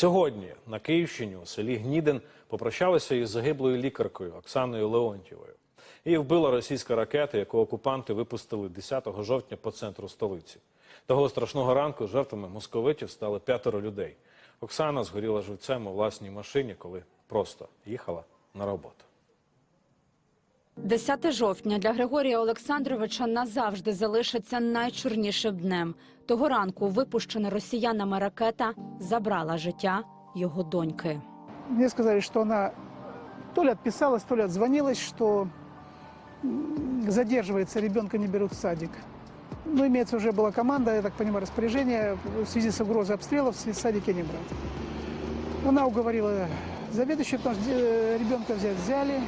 Сьогодні на Київщині у селі Гнідин попрощалися із загиблою лікаркою Оксаною Леонтьєвою. Її вбила російська ракета, яку окупанти випустили 10 жовтня по центру столиці. Того страшного ранку жертвами московитів стали п'ятеро людей. Оксана згоріла живцем у власній машині, коли просто їхала на роботу. 10 жовтня для Григорія Олександровича назавжди залишиться найчорнішим днем. Того ранку випущена росіянами ракета забрала життя його доньки. Мне сказали, что она то ли отписалась, то ли отзвонилась, что м, задерживается, ребенка не берут в садик. Ну, имеется уже была команда, я так понимаю, распоряжение в связи с угрозой обстрелов в садике не брать. Она уговорила заведующую, потому что э, ребенка взять взяли,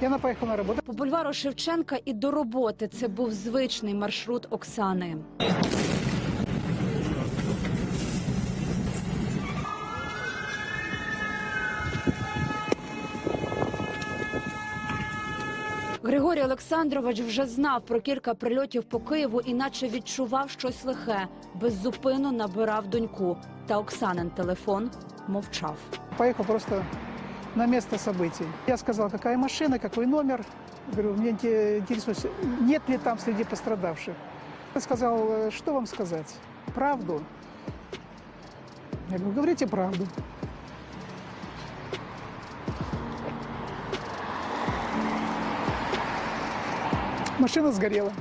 и она поехала на работу. По бульвару Шевченка і до роботи це був звичний маршрут Оксани. Григорій Олександрович вже знав про кілька прильотів по Києву, іначе відчував щось лихе. Беззупинно набирав доньку. Та Оксанин телефон мовчав. Поехал просто на место событий. Я сказал, какая машина, какой номер. Говорю, мне инте- интересует, нет ли там среди пострадавших. Я сказал, «Э, что вам сказать? Правду? Я говорю, говорите правду. Машина сгорела.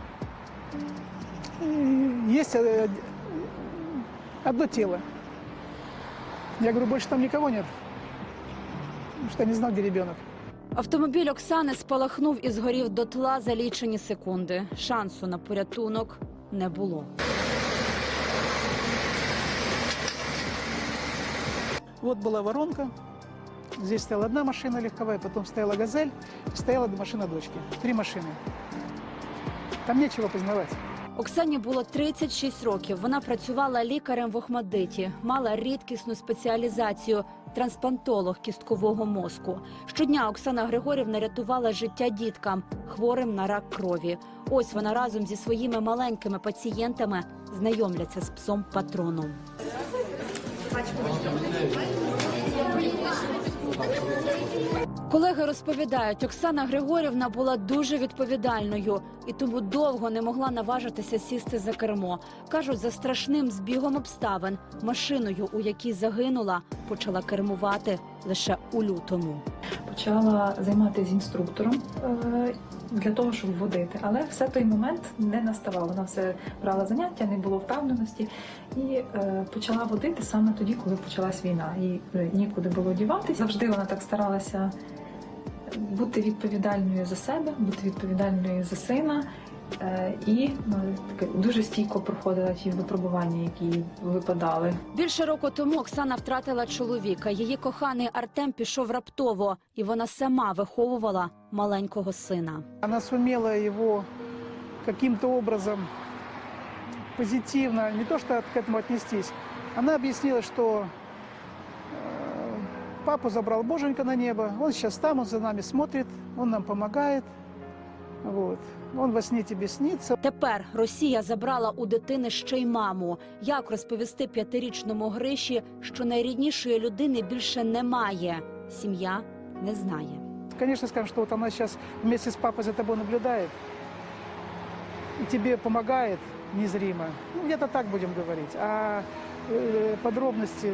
Есть э, одно тело. Я говорю, больше там никого нет. Потому что не знал, где ребенок. Автомобіль Оксани спалахнув і згорів дотла за лічені секунди. Шансу на порятунок не було. Вот была воронка. Здесь стояла одна машина легковая, потом стояла «Газель», стояла машина дочки. Три машины. Там нечего познавать. Оксані було 36 років. Вона працювала лікарем в Охмадиті, мала рідкісну спеціалізацію трансплантолог кісткового мозку. Щодня Оксана Григорівна рятувала життя діткам, хворим на рак крові. Ось вона разом зі своїми маленькими пацієнтами знайомляться з псом патроном. Колеги розповідають, Оксана Григорівна була дуже відповідальною і тому довго не могла наважитися сісти за кермо. кажуть, за страшним збігом обставин машиною, у якій загинула, почала кермувати лише у лютому. Почала займатися інструктором е, для того, щоб водити. Але все той момент не наставав. Вона все брала заняття, не було впевненості і е, почала водити саме тоді, коли почалась війна. Їй нікуди було діватися. Завжди вона так старалася бути відповідальною за себе, бути відповідальною за сина. е, І ну, таке дуже стійко проходила ті випробування, які їй випадали. Більше року тому Оксана втратила чоловіка. Її коханий Артем пішов раптово, і вона сама виховувала маленького сина. Она сумела его каким-то образом позитивно, не то что к этому отнестись, она объяснила, что э, папу забрал Боженька на небо, он сейчас там, он за нами смотрит, он нам помогает. Вот. Он во сне тебе снится, Тепер Росія забрала у дитини ще й маму. Як розповісти п'ятирічному Гриші, що найріднішої людини більше немає? Сім'я не знає. Конечно, скажем, что вот она сейчас вместе с папой за тобой наблюдает и тебе помогает незримо. Ну, где-то так будем говорить. А э, подробности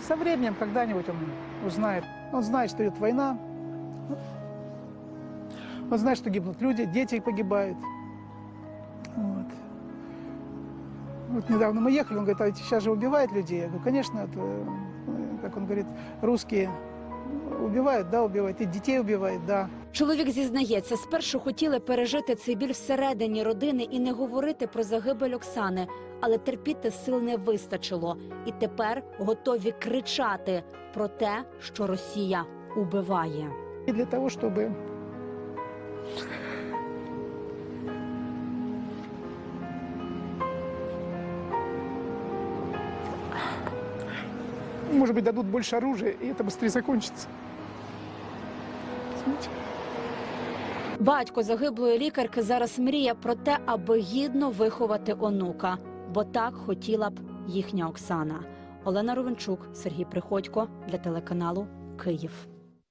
со временем когда-нибудь он узнает. Он знает, что идет война. Он знает, что гибнут люди, дети погибают. Вот. Вот недавно мы ехали, он говорит, а сейчас же убивают людей. Я говорю, конечно, это, э, как он говорит, русские убивают, да, убивают, и детей убивают, да. Чоловік зізнається, спершу хотіли пережити цей біль всередині родини і не говорити про загибель Оксани, але терпіти сил не вистачило. І тепер готові кричати про те, що Росія убиває. И для того, чтобы может быть, дадут больше оружия, и это быстрее закончится. Извините. Батько загиблої лікарки зараз мріє про те, аби гідно виховати онука, бо так хотіла б їхня Оксана. Олена Ровенчук, Сергій Приходько для телеканалу Київ.